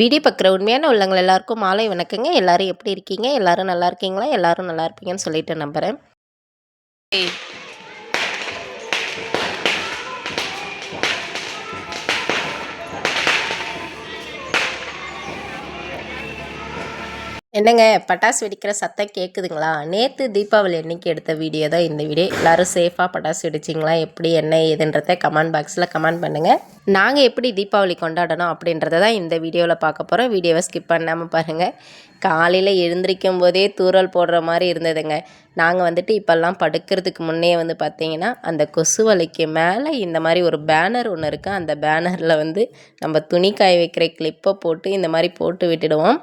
Video பார்க்குற உண்மையான உள்ளங்கள் எல்லாருக்கும் மாலை வணக்கங்க. எல்லாரும் எப்படி இருக்கீங்க? எல்லாரும் நல்லா இருக்கீங்களா? எல்லாரும் நல்லா இருப்பீங்கன்னு சொல்லிட்டு நம்புகிறேன் என்னங்க பட்டாசு வெடிக்கிற சத்தம் கேட்குதுங்களா நேற்று தீபாவளி அன்னைக்கு எடுத்த வீடியோ தான் இந்த வீடியோ. எல்லோரும் சேஃபாக பட்டாசு வெடிச்சிங்களா? எப்படி என்ன ஏதுன்றத கமெண்ட் பாக்ஸில் கமெண்ட் பண்ணுங்கள் நாங்கள் எப்படி தீபாவளி கொண்டாடணும் அப்படின்றத தான் இந்த வீடியோவில் பார்க்க போகிறோம் வீடியோவை ஸ்கிப் பண்ணாமல் பாருங்கள் காலையில் எழுந்திரிக்கும் போதே தூரல் போடுற மாதிரி இருந்ததுங்க. நாங்கள் வந்துட்டு இப்போல்லாம் படுக்கிறதுக்கு முன்னே வந்து பார்த்திங்கன்னா அந்த கொசு வலைக்கு மேலே இந்த மாதிரி ஒரு பேனர் ஒன்று இருக்குது அந்த பேனரில் வந்து நம்ம துணி காய வைக்கிற கிளிப்பை போட்டு இந்த மாதிரி போட்டு விட்டுடுவோம்.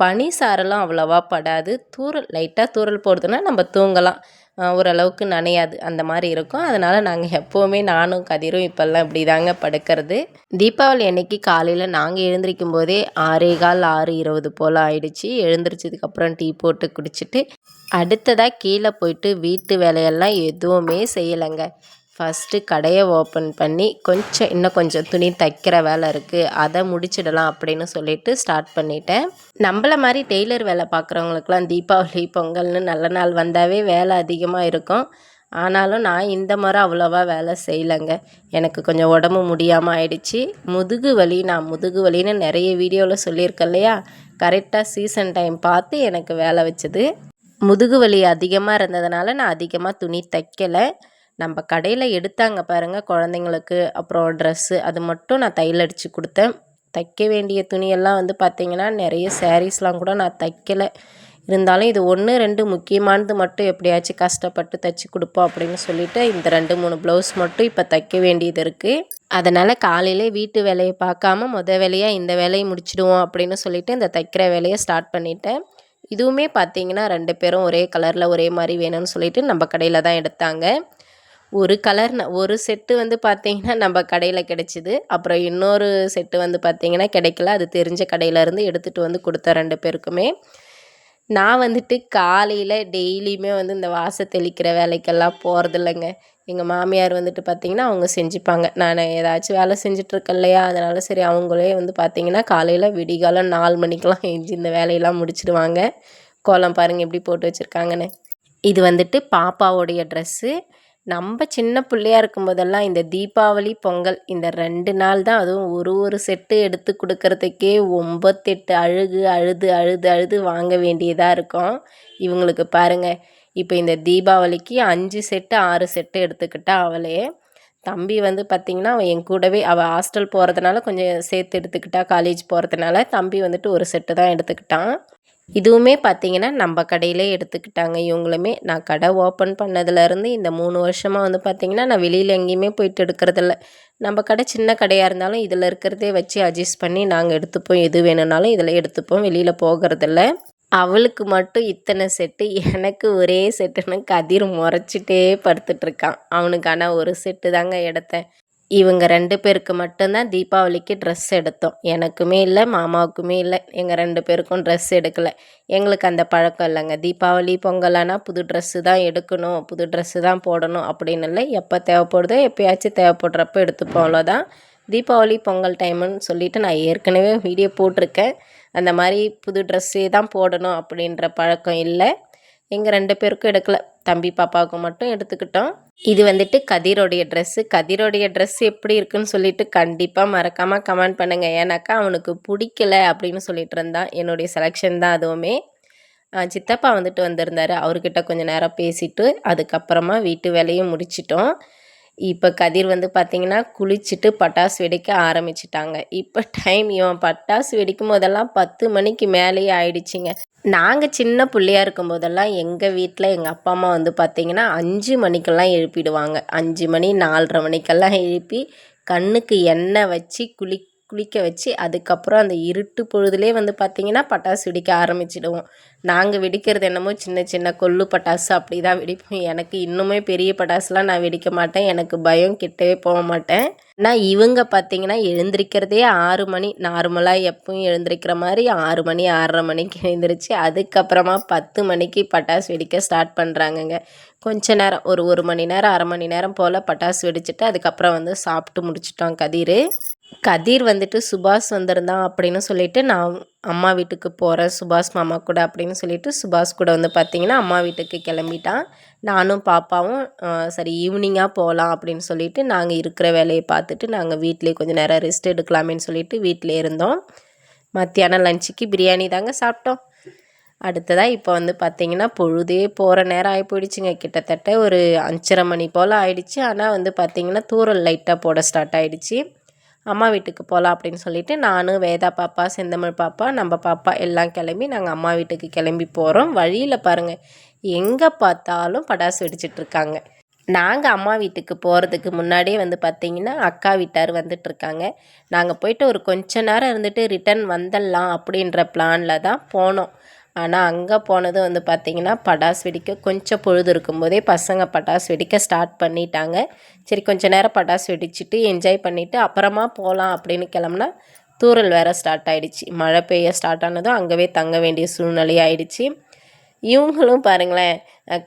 பனி சாரெல்லாம் அவ்வளோவா படாது. தூரல் லைட்டாக தூரல் போடுதுன்னா நம்ம தூங்கலாம். ஓரளவுக்கு நனையாது. அந்த மாதிரி இருக்கும். அதனால் நாங்கள் எப்போவுமே நானும் கதிரும் இப்போல்லாம் இப்படி தாங்க படுக்கிறது. தீபாவளி அன்னைக்கு காலையில் நாங்கள் எழுந்திரிக்கும் போதே ஆறே கால் ஆறு இருபது போல் ஆயிடுச்சு. எழுந்திரிச்சதுக்கப்புறம் டீ போட்டு குடிச்சிட்டு அடுத்ததாக கீழே போயிட்டு வீட்டு வேலையெல்லாம் எதுவுமே செய்யலைங்க. ஃபஸ்ட்டு கடையை ஓப்பன் பண்ணி கொஞ்சம் இன்னும் கொஞ்சம் துணி தைக்கிற வேலை இருக்குது அதை முடிச்சிடலாம் அப்படின்னு சொல்லிட்டு ஸ்டார்ட் பண்ணிட்டேன். நம்மள மாதிரி டெய்லர் வேலை பார்க்குறவங்களுக்குலாம் தீபாவளி பொங்கல்னு நல்ல நாள் வந்தாவே வேலை அதிகமாக இருக்கும். ஆனாலும் நான் இந்த முறை அவ்வளோவா வேலை செய்யலைங்க. எனக்கு கொஞ்சம் உடம்பு முடியாமல் ஆயிடுச்சு. முதுகு வலி நான் முதுகு வலின்னு நிறைய வீடியோவில் சொல்லியிருக்கேன் இல்லையா? கரெக்டாக சீசன் டைம் பார்த்து எனக்கு வேலை வச்சது. முதுகு வலி அதிகமாக இருந்ததுனால நான் அதிகமாக துணி தைக்கலை. நம்ம கடையில் எடுத்தாங்க பாருங்கள் குழந்தைங்களுக்கு. அப்புறம் ட்ரெஸ்ஸு அது மட்டும் நான் தையல் அடித்து கொடுத்தேன். தைக்க வேண்டிய துணியெல்லாம் வந்து பார்த்திங்கன்னா நிறைய சாரீஸ்லாம் கூட நான் தைக்கலை. இருந்தாலும் இது ஒன்று ரெண்டு முக்கியமானது மட்டும் எப்படியாச்சும் கஷ்டப்பட்டு தைச்சி கொடுப்போம் அப்படின்னு சொல்லிட்டு இந்த ரெண்டு மூணு ப்ளவுஸ் மட்டும் இப்போ தைக்க வேண்டியது இருக்குது அதனால் காலையிலே வீட்டு வேலையை பார்க்காம முத வேலையாக இந்த வேலையை முடிச்சிடுவோம் அப்படின்னு சொல்லிட்டு இந்த தைக்கிற வேலையை ஸ்டார்ட் பண்ணிட்டேன். இதுவுமே பார்த்தீங்கன்னா ரெண்டு பேரும் ஒரே கலரில் ஒரே மாதிரி வேணும்னு சொல்லிட்டு நம்ம கடையில் தான் எடுத்தாங்க. ஒரு கலர் ஒரு செட்டு வந்து பார்த்திங்கன்னா நம்ம கடையில் கிடச்சிது. அப்புறம் இன்னொரு செட்டு வந்து பார்த்திங்கன்னா கிடைக்கல. அது தெரிஞ்ச கடையிலேருந்து எடுத்துகிட்டு வந்து கொடுத்த ரெண்டு பேருக்குமே. நான் வந்துட்டு காலையில் டெய்லியுமே வந்து இந்த வாசை தெளிக்கிற வேலைக்கெல்லாம் போகிறதில்லைங்க எங்கள் மாமியார் வந்துட்டு பார்த்திங்கன்னா அவங்க செஞ்சுப்பாங்க. நான் ஏதாச்சும் வேலை செஞ்சிட்ருக்கேன் இல்லையா? அதனால் சரி அவங்களே வந்து பார்த்திங்கன்னா காலையில் விடிகாலம் நாலு மணிக்கெலாம் எஞ்சி இந்த வேலையெல்லாம் முடிச்சிடுவாங்க. கோலம் பாருங்கள் எப்படி போட்டு வச்சுருக்காங்கன்னு. இது வந்துட்டு பாப்பாவோடைய ட்ரெஸ்ஸு நம்ம சின்ன பிள்ளையா இருக்கும்போதெல்லாம் இந்த தீபாவளி பொங்கல் இந்த ரெண்டு நாள் தான் அதுவும் ஒரு ஒரு செட்டு எடுத்து கொடுக்கறதுக்கே ஒம்பத்தெட்டு அழுகு அழுது அழுது அழுது வாங்க வேண்டியதாக இருக்கும். இவங்களுக்கு பாருங்கள் இப்போ இந்த தீபாவளிக்கு அஞ்சு செட்டு ஆறு செட்டு எடுத்துக்கிட்டா அவளே. தம்பி வந்து பார்த்திங்கன்னா அவன் என் கூடவே அவள் ஹாஸ்டல் போகிறதுனால கொஞ்சம் சேர்த்து எடுத்துக்கிட்டா காலேஜ் போகிறதுனால தம்பி வந்துட்டு ஒரு செட்டு தான் எடுத்துக்கிட்டான். இதுவுமே பார்த்திங்கன்னா நம்ம கடையிலே எடுத்துக்கிட்டாங்க. இவங்களுமே நான் கடை ஓப்பன் பண்ணதுலேருந்து இந்த மூணு வருஷமாக வந்து பார்த்திங்கன்னா நான் வெளியில் எங்கேயுமே போயிட்டு எடுக்கிறதில்ல. நம்ம கடை சின்ன கடையாக இருந்தாலும் இதில் இருக்கிறதே வச்சு அட்ஜஸ்ட் பண்ணி நாங்கள் எடுத்துப்போம். எது வேணும்னாலும் இதில் எடுத்துப்போம். வெளியில் போகிறதில்ல. அவளுக்கு மட்டும் இத்தனை செட்டு எனக்கு ஒரே செட்டுன்னு கதிர் முறைச்சிட்டே படுத்துட்ருக்கான் அவனுக்கு ஆனால் ஒரு செட்டு தாங்க எடுத்தேன். இவங்க ரெண்டு பேருக்கு மட்டும்தான் தீபாவளிக்கு ட்ரெஸ் எடுத்தோம். எனக்குமே இல்லை மாமாவுக்குமே இல்லை. எங்கள் ரெண்டு பேருக்கும் ட்ரெஸ் எடுக்கலை. எங்களுக்கு அந்த பழக்கம் இல்லைங்க. தீபாவளி பொங்கலானா புது ட்ரெஸ்ஸு தான் எடுக்கணும் புது ட்ரெஸ்ஸு தான் போடணும் அப்படின்னு இல்லை. எப்போ தேவைப்படுதோ எப்போயாச்சும் தேவைப்படுறப்ப எடுத்துப்போம். அவ்வளோதான். தீபாவளி பொங்கல் டைமுன்னு சொல்லிவிட்டு நான் ஏற்கனவே வீடியோ போட்டிருக்கேன். அந்த மாதிரி புது ட்ரெஸ்ஸே தான் போடணும் அப்படின்ற பழக்கம் இல்லை. எங்கள் ரெண்டு பேருக்கும் எடுக்கலை. தம்பி பாப்பாவுக்கு மட்டும் எடுத்துக்கிட்டோம். இது வந்துட்டு கதிரோடைய ட்ரெஸ்ஸு கதிரோடைய ட்ரெஸ் எப்படி இருக்குன்னு சொல்லிட்டு கண்டிப்பாக மறக்காமல் கமெண்ட் பண்ணுங்கள் ஏன்னாக்கா அவனுக்கு பிடிக்கல அப்படின்னு சொல்லிட்டு இருந்தான் என்னுடைய செலெக்ஷன் தான் அதுவுமே. சித்தப்பா வந்துட்டு வந்திருந்தார். அவர்கிட்ட கொஞ்சம் நேரம் பேசிட்டு அதுக்கப்புறமா வீட்டு வேலையும் முடிச்சிட்டோம். இப்போ கதிர் வந்து பார்த்திங்கன்னா குளிச்சுட்டு பட்டாசு வெடிக்க ஆரம்பிச்சிட்டாங்க. இப்போ டைம் இவன் பட்டாசு வெடிக்கும் போதெல்லாம் பத்து மணிக்கு மேலேயே ஆயிடுச்சிங்க. நாங்கள் சின்ன பிள்ளையா இருக்கும்போதெல்லாம் எங்கள் வீட்டில் எங்கள் அப்பா அம்மா வந்து பார்த்திங்கன்னா அஞ்சு மணிக்கெல்லாம் எழுப்பிடுவாங்க. அஞ்சு மணி நாலரை மணிக்கெல்லாம் எழுப்பி கண்ணுக்கு எண்ணெய் வச்சு குளி குளிக்க வச்சு அதுக்கப்புறம் அந்த இருட்டு பொழுதுலேயே வந்து பார்த்திங்கன்னா பட்டாசு வெடிக்க ஆரம்பிச்சிடுவோம். நாங்கள் வெடிக்கிறது என்னமோ சின்ன சின்ன கொள்ளு பட்டாசு அப்படி தான் வெடிப்போம். எனக்கு இன்னுமே பெரிய பட்டாசுலாம் நான் வெடிக்க மாட்டேன். எனக்கு பயம் கிட்டவே போக மாட்டேன். ஆனால் இவங்க பார்த்திங்கன்னா எழுந்திருக்கிறதே ஆறு மணி. நார்மலாக எப்பவும் எழுந்திருக்கிற மாதிரி ஆறு மணி ஆறரை மணிக்கு எழுந்திரிச்சு. அதுக்கப்புறமா பத்து மணிக்கு பட்டாசு வெடிக்க ஸ்டார்ட் பண்ணுறாங்கங்க கொஞ்ச நேரம் ஒரு ஒரு மணி நேரம் அரை மணி நேரம் போல் பட்டாசு வெடிச்சிட்டு அதுக்கப்புறம் வந்து சாப்பிட்டு முடிச்சிட்டோம் கதிர். கதிர் வந்துட்டு சுபாஷ் வந்திருந்தான் அப்படின்னு சொல்லிட்டு நான் அம்மா வீட்டுக்கு போகிறேன் சுபாஷ் மாமா கூட அப்படின்னு சொல்லிட்டு சுபாஷ் கூட வந்து பார்த்திங்கன்னா அம்மா வீட்டுக்கு கிளம்பிட்டான். நானும் பாப்பாவும் சரி ஈவினிங்காக போகலாம் அப்படின்னு சொல்லிட்டு நாங்கள் இருக்கிற வேலையை பார்த்துட்டு நாங்கள் வீட்டிலே கொஞ்சம் நேரம் ரெஸ்ட் எடுக்கலாமேன்னு சொல்லிட்டு வீட்டிலே இருந்தோம். மத்தியானம் லஞ்சுக்கு பிரியாணி தாங்க சாப்பிட்டோம். அடுத்ததாக இப்போ வந்து பார்த்திங்கன்னா பொழுதே போகிற நேரம் ஆகி போயிடுச்சுங்க. கிட்டத்தட்ட ஒரு அஞ்சரை மணி போல் ஆயிடுச்சு. ஆனால் வந்து பார்த்திங்கன்னா தூரல் லைட்டாக போட ஸ்டார்ட் ஆகிடுச்சி அம்மா வீட்டுக்கு போகலாம் அப்படின்னு சொல்லிட்டு நானும் வேதா பாப்பா செந்தமிழ் பாப்பா நம்ம பாப்பா எல்லாம் கிளம்பி நாங்கள் அம்மா வீட்டுக்கு கிளம்பி போகிறோம் வழியில் பாருங்கள் எங்கே பார்த்தாலும் படாசு வெடிச்சிட்ருக்காங்க நாங்கள் அம்மா வீட்டுக்கு போகிறதுக்கு முன்னாடியே வந்து பார்த்தீங்கன்னா அக்கா வீட்டார் வந்துட்டுருக்காங்க நாங்கள் போயிட்டு ஒரு கொஞ்ச நேரம் இருந்துட்டு ரிட்டர்ன் வந்துடலாம் அப்படின்ற பிளானில் தான் போனோம். ஆனால் அங்கே போனது வந்து பார்த்திங்கன்னா பட்டாசு வெடிக்க கொஞ்சம் பொழுது இருக்கும்போதே பசங்க பட்டாசு வெடிக்க ஸ்டார்ட் பண்ணிட்டாங்க. சரி கொஞ்ச நேரம் பட்டாசு வெடிச்சிட்டு என்ஜாய் பண்ணிவிட்டு அப்புறமா போகலாம் அப்படின்னு கிளம்புனா தூறல் வேறு ஸ்டார்ட் ஆகிடுச்சி மழை பெய்ய ஸ்டார்ட் ஆனதும் அங்கவே தங்க வேண்டிய சூழ்நிலை ஆயிடுச்சு. இவங்களும் பாருங்களேன்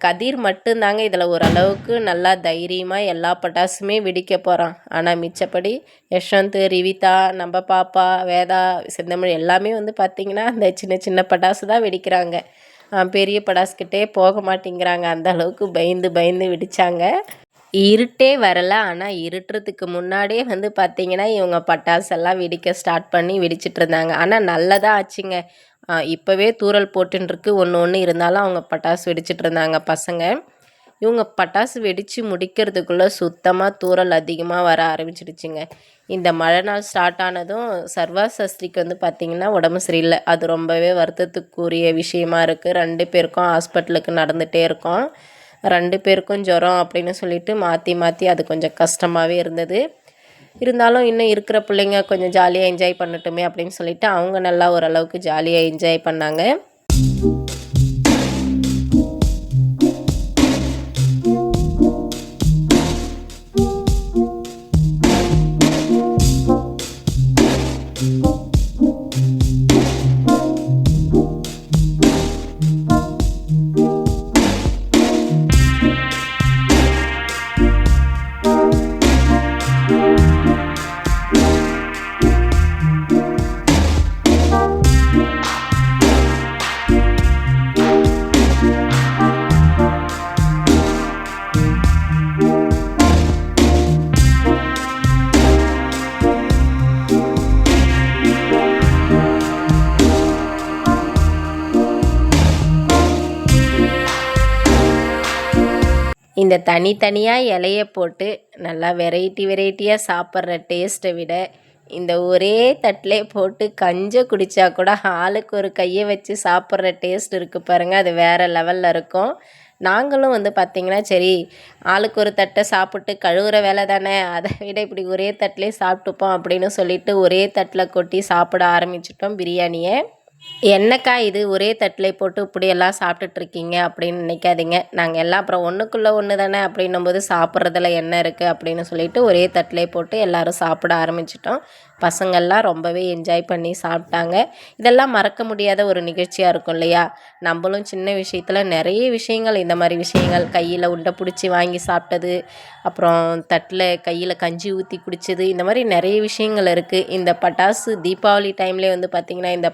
கதிர் மட்டும்தாங்க இதில் ஓரளவுக்கு நல்லா தைரியமாக எல்லா பட்டாசுமே வெடிக்க போகிறான் ஆனால் மிச்சப்படி யஷ்வந்த் ரிவிதா நம்ம பாப்பா வேதா செந்தமிழ் எல்லாமே வந்து பார்த்திங்கன்னா அந்த சின்ன சின்ன பட்டாசு தான் வெடிக்கிறாங்க. பெரிய பட்டாசுக்கிட்டே போக மாட்டேங்கிறாங்க. அந்த அளவுக்கு பயந்து பயந்து வெடித்தாங்க இருட்டே வரல. ஆனால் இருட்டுறதுக்கு முன்னாடியே வந்து பார்த்தீங்கன்னா இவங்க பட்டாசெல்லாம் வெடிக்க ஸ்டார்ட் பண்ணி வெடிச்சிட்டு இருந்தாங்க. ஆனால் நல்லதாக ஆச்சுங்க. இப்போவே தூறல் போட்டுருக்கு ஒன்று ஒன்று இருந்தாலும் அவங்க பட்டாசு வெடிச்சிட்டு இருந்தாங்க பசங்க. இவங்க பட்டாசு வெடித்து முடிக்கிறதுக்குள்ளே சுத்தமாக தூறல் அதிகமாக வர ஆரம்பிச்சிடுச்சுங்க. இந்த மழை நாள் ஸ்டார்ட் ஆனதும் சர்வா சஸ்திரிக்கு வந்து பார்த்திங்கன்னா உடம்பு சரியில்லை. அது ரொம்பவே வருத்தத்துக்குரிய விஷயமா இருக்குது ரெண்டு பேருக்கும் ஹாஸ்பிட்டலுக்கு நடந்துகிட்டே இருக்கோம். ரெண்டு பேருக்கும் ஜுரம் அப்படின்னு சொல்லிட்டு மாற்றி மாற்றி அது கொஞ்சம் கஷ்டமாகவே இருந்தது. இருந்தாலும் இன்னும் இருக்கிற பிள்ளைங்க கொஞ்சம் ஜாலியாக என்ஜாய் பண்ணட்டுமே அப்படின்னு சொல்லிட்டு அவங்க நல்லா ஓரளவுக்கு ஜாலியாக என்ஜாய் பண்ணாங்க. இந்த தனித்தனியாக இலைய போட்டு நல்லா வெரைட்டி வெரைட்டியாக சாப்பிட்ற டேஸ்ட்டை விட இந்த ஒரே தட்டிலே போட்டு கஞ்சை குடித்தா கூட ஆளுக்கு ஒரு கையை வச்சு சாப்பிட்ற டேஸ்ட் இருக்குது பாருங்கள் அது வேறு லெவலில் இருக்கும். நாங்களும் வந்து பார்த்திங்கன்னா சரி ஆளுக்கு ஒரு தட்டை சாப்பிட்டு கழுவுற வேலை தானே அதை விட இப்படி ஒரே தட்டிலே சாப்பிட்டுப்போம் அப்படின்னு சொல்லிட்டு ஒரே தட்டில் கொட்டி சாப்பிட ஆரம்பிச்சிட்டோம் பிரியாணியை. என்னக்கா இது? ஒரே தட்டில் போட்டு இப்படியெல்லாம் சாப்பிட்டுட்டு இருக்கீங்க அப்படின்னு நினைக்காதீங்க. நாங்கள் எல்லாம் அப்புறம் ஒன்றுக்குள்ளே ஒன்று தானே அப்படின்னும் போது சாப்பிட்றதுல என்ன இருக்குது அப்படின்னு சொல்லிட்டு ஒரே தட்டில் போட்டு எல்லாரும் சாப்பிட ஆரம்பிச்சிட்டோம். பசங்கள்லாம் ரொம்பவே என்ஜாய் பண்ணி சாப்பிட்டாங்க. இதெல்லாம் மறக்க முடியாத ஒரு நிகழ்ச்சியாக இருக்கும் இல்லையா? நம்மளும் சின்ன விஷயத்தில் நிறைய விஷயங்கள் இந்த மாதிரி விஷயங்கள் கையில் உண்டை பிடிச்சி வாங்கி சாப்பிட்டது அப்புறம் தட்டில் கையில் கஞ்சி ஊற்றி குடிச்சது இந்த மாதிரி நிறைய விஷயங்கள் இருக்குது இந்த பட்டாசு தீபாவளி டைம்லேயே வந்து பார்த்திங்கன்னா இந்த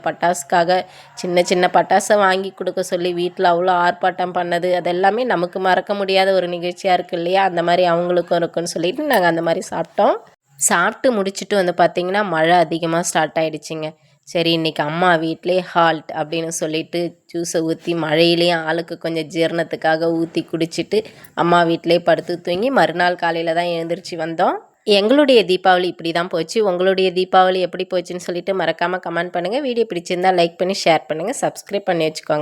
பட்டாசுக்காக சின்ன சின்ன பட்டாசை வாங்கி கொடுக்க சொல்லி வீட்டில் அவ்வளோ ஆர்ப்பாட்டம் பண்ணது. அதெல்லாமே நமக்கு மறக்க முடியாத ஒரு நிகழ்ச்சியாக இருக்குது இல்லையா? அந்த மாதிரி அவங்களுக்கும் இருக்குன்னு சொல்லிட்டு நாங்கள் அந்த மாதிரி சாப்பிட்டோம். சாப்பிட்டு முடிச்சுட்டு வந்து பார்த்திங்கன்னா மழை அதிகமாக ஸ்டார்ட் ஆகிடுச்சிங்க சரி இன்றைக்கி அம்மா வீட்டிலே ஹால்ட் அப்படின்னு சொல்லிட்டு ஜூஸை ஊற்றி மழையிலேயும் ஆளுக்கு கொஞ்சம் ஜீரணத்துக்காக ஊற்றி குடிச்சிட்டு அம்மா வீட்டிலே படுத்து தூங்கி மறுநாள் காலையில் தான் எழுந்திரிச்சு வந்தோம். எங்களுடைய தீபாவளி இப்படி தான் போச்சு. உங்களுடைய தீபாவளி எப்படி போச்சுன்னு சொல்லிட்டு மறக்காமல் கமெண்ட் பண்ணுங்கள் வீடியோ பிடிச்சிருந்தா லைக் பண்ணி ஷேர் பண்ணுங்கள் சப்ஸ்கிரைப் பண்ணி வச்சுக்கோங்க.